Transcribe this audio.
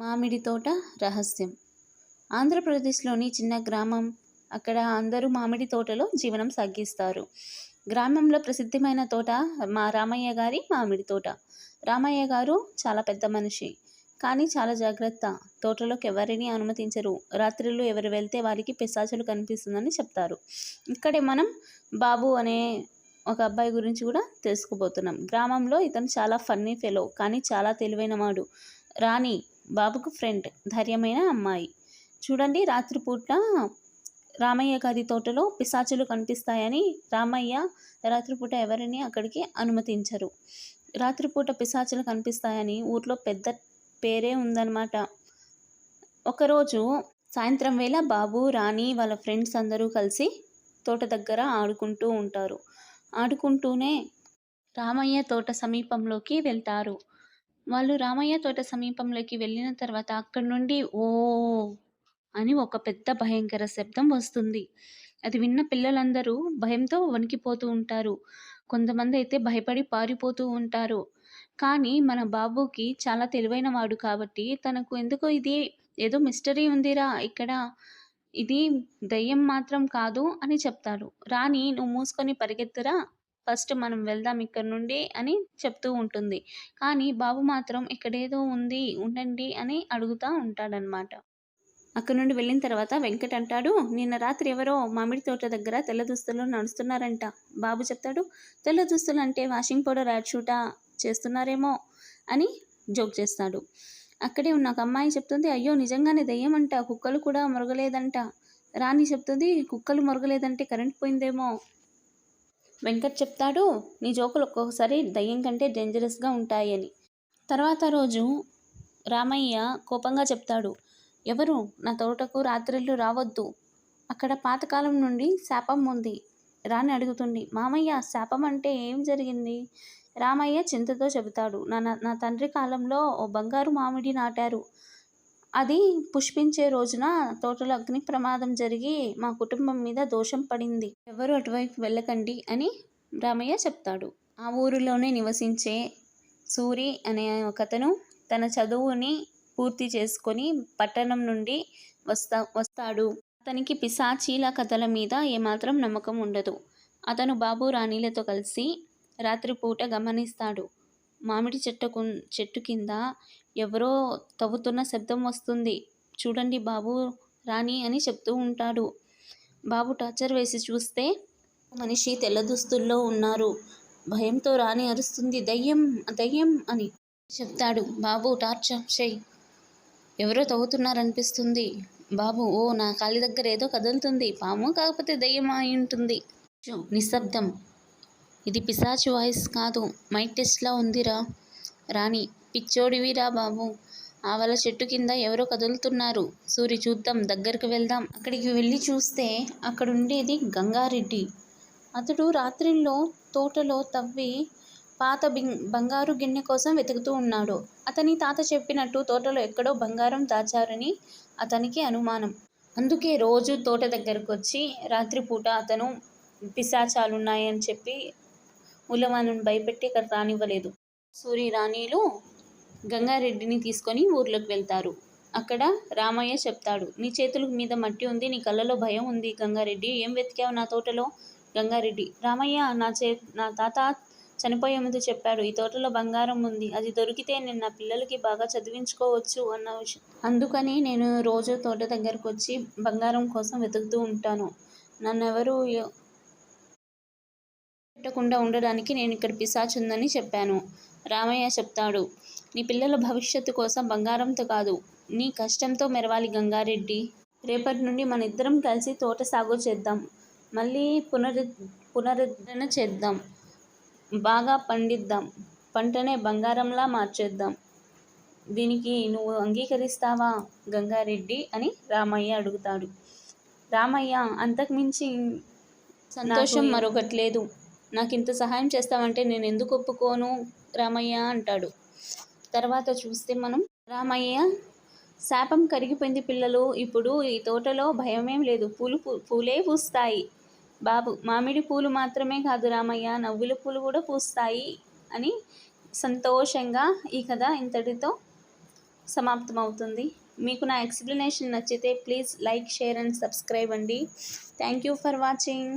మామిడి తోట రహస్యం. ఆంధ్రప్రదేశ్లోని చిన్న గ్రామం. అక్కడ అందరూ మామిడి తోటలో జీవనం సాగిస్తారు. గ్రామంలో ప్రసిద్ధమైన తోట మా రామయ్య గారి మామిడి తోట. రామయ్య గారు చాలా పెద్ద మనిషి. కానీ చాలా జాగ్రత్త. తోటలోకి ఎవరిని అనుమతించరు. రాత్రిళ్ళు ఎవరు వెళ్తే వారికి పిశాచులు కనిపిస్తుందని చెప్తారు. ఇక్కడే మనం బాబు అనే ఒక అబ్బాయి గురించి కూడా తెలుసుకోబోతున్నాం. గ్రామంలో ఇతను చాలా ఫన్నీ ఫెలో కానీ చాలా తెలివైన వాడు రాణి బాబుకు ఫ్రెండ్ ధైర్యమైన అమ్మాయి. చూడండి రాత్రిపూట రామయ్య గారి తోటలో పిశాచులు కనిపిస్తాయని రామయ్య రాత్రిపూట ఎవరిని అక్కడికి అనుమతించరు. రాత్రిపూట పిశాచులు కనిపిస్తాయని ఊర్లో పెద్ద పేరే ఉందన్నమాట. ఒకరోజు సాయంత్రం వేళ బాబు రాణి వాళ్ళ ఫ్రెండ్స్ అందరూ కలిసి తోట దగ్గర ఆడుకుంటూ ఉంటారు. ఆడుకుంటూనే రామయ్య తోట సమీపంలోకి వెళ్తారు. వాళ్ళు రామయ్య తోట సమీపంలోకి వెళ్ళిన తర్వాత అక్కడి నుండి ఓ అని ఒక పెద్ద భయంకర శబ్దం వస్తుంది. అది విన్న పిల్లలందరూ భయంతో వణికిపోతూ ఉంటారు. కొంతమంది అయితే భయపడి పారిపోతూ ఉంటారు. కానీ మన బాబుకి చాలా తెలివైన వాడు కాబట్టి తనకు ఎందుకో ఇది ఏదో మిస్టరీ ఉందిరా ఇక్కడ. ఇది దయ్యం మాత్రం కాదు అని చెప్తాడు రాణి నువ్వు మూసుకొని పరిగెత్తురా. ఫస్ట్ మనం వెళ్దాం ఇక్కడ నుండి అని చెప్తూ ఉంటుంది. కానీ బాబు మాత్రం ఇక్కడేదో ఉంది ఉండండి అని అడుగుతూ ఉంటాడనమాట అక్కడ నుండి వెళ్ళిన తర్వాత వెంకట్ అంటాడు నిన్న రాత్రి ఎవరో మామిడి తోట దగ్గర తెల్ల దుస్తులు నడుస్తున్నారంట. బాబు చెప్తాడు తెల్ల దుస్తులు అంటే వాషింగ్ పౌడర్ యాడ్ షూటా? చేస్తున్నారేమో అని జోక్ చేస్తాడు. అక్కడే ఉన్న ఒక అమ్మాయి చెప్తుంది అయ్యో నిజంగానే దయ్యం అంట కుక్కలు కూడా మురగలేదంట. రాణి చెప్తుంది కుక్కలు మురగలేదంటే కరెంట్ పోయిందేమో. వెంకట్ చెప్తాడు నీ జోకులు ఒక్కొక్కసారి దయ్యం కంటే డేంజరస్గా ఉంటాయని. తర్వాత రోజు రామయ్య కోపంగా చెప్తాడు ఎవరు? నా తోటకు రాత్రిళ్ళు రావద్దు. అక్కడ పాతకాలం నుండి శాపం ఉంది. రాని అడుగుతుంది మామయ్య శాపం అంటే ఏం జరిగింది? రామయ్య చింతతో చెబుతాడు నా నా తండ్రి కాలంలో ఓ బంగారు మామిడి నాటారు. అది పుష్పించే రోజున తోటలో అగ్ని ప్రమాదం జరిగి మా కుటుంబం మీద దోషం పడింది. ఎవరు అటువైపు వెళ్ళకండి అని రామయ్య చెప్తాడు. ఆ ఊరిలోనే నివసించే సూరి అనే ఒకతను తన చదువుని పూర్తి చేసుకొని పట్టణం నుండి వస్తా వస్తాడు. అతనికి పిశాచీల కథల మీద ఏమాత్రం నమ్మకం ఉండదు. అతను బాబు రాణిలతో కలిసి రాత్రిపూట గమనిస్తాడు. మామిడి చెట్టు చెట్టు కింద ఎవరో తవ్వుతున్న శబ్దం వస్తుంది. చూడండి బాబు రాణి అని చెప్తూ ఉంటాడు. బాబు టార్చర్ వేసి చూస్తే మనిషి తెల్ల దుస్తుల్లో ఉన్నారు. భయంతో రాణి అరుస్తుంది దయ్యం దయ్యం అని చెప్తాడు. బాబు టార్చర్ చేయి ఎవరో తవ్వుతున్నారనిపిస్తుంది. బాబు ఓ నా కాలి దగ్గర ఏదో కదులుతుంది. పాము కాకపోతే దయ్యం అయి ఉంటుంది. నిశ్శబ్దం. ఇది పిశాచ్ వాయిస్ కాదు. మైక్ టెస్ట్లా ఉందిరా. రాణి పిచ్చోడివిరా బాబు. ఆవల చెట్టు కింద ఎవరో కదులుతున్నారు. సూరి చూద్దాం దగ్గరికి వెళ్దాం. అక్కడికి వెళ్ళి చూస్తే అక్కడ ఉండేది గంగారెడ్డి. అతడు రాత్రిలో తోటలో తవ్వి పాత బిం బంగారు గిన్నె కోసం వెతుకుతూ ఉన్నాడు. అతని తాత చెప్పినట్టు తోటలో ఎక్కడో బంగారం దాచారని అతనికి అనుమానం. అందుకే రోజు తోట దగ్గరకు వచ్చి రాత్రిపూట అతను పిశాచాలున్నాయని చెప్పి ఉలవాను భయపెట్టి అక్కడ రానివ్వలేదు. సూరి రాణిలు గంగారెడ్డిని తీసుకొని ఊర్లోకి వెళ్తారు. అక్కడ రామయ్య చెప్తాడు నీ చేతుల మీద మట్టి ఉంది నీ కళ్ళలో భయం ఉంది గంగారెడ్డి. ఏం వెతికావు నా తోటలో? గంగారెడ్డి రామయ్య నా చే నా తాత చనిపోయే ముందు చెప్పాడు ఈ తోటలో బంగారం ఉంది అది దొరికితే నేను నా పిల్లలకి బాగా చదివించుకోవచ్చు అన్న విషయం అందుకని నేను రోజు తోట దగ్గరకు వచ్చి బంగారం కోసం వెతుకుతూ ఉంటాను. నన్ను ఎవరు పెట్టకుండా ఉండడానికి నేను ఇక్కడ పిశాచ్ ఉందని చెప్పాను. రామయ్య చెప్తాడు. నీ పిల్లల భవిష్యత్తు కోసం బంగారంతో కాదు నీ కష్టంతో మెరవాలి గంగారెడ్డి. రేపటి నుండి మన ఇద్దరం కలిసి తోట సాగు చేద్దాం. మళ్ళీ పునరు పునరుద్ధరణ చేద్దాం. బాగా పండిద్దాం. పంటనే బంగారంలా మార్చేద్దాం. దీనికి నువ్వు అంగీకరిస్తావా గంగారెడ్డి అని రామయ్య అడుగుతాడు. రామయ్య అంతకుమించి సంతోషం మరొకటి లేదు. నాకు ఇంత సహాయం చేస్తామంటే నేను ఎందుకు ఒప్పుకోను రామయ్య అంటాడు. తర్వాత చూస్తే మనం రామయ్య శాపం కరిగిపోయింది పిల్లలు ఇప్పుడు ఈ తోటలో భయమేం లేదు. పూలు పూలే పూస్తాయి. బాబు మామిడి పూలు మాత్రమే కాదు రామయ్య నవ్వుల పూలు కూడా పూస్తాయి అని సంతోషంగా ఈ కథ ఇంతటితో సమాప్తమవుతుంది. మీకు నా ఎక్స్ప్లెనేషన్ నచ్చితే please like share and subscribe అండి. Thank you for watching.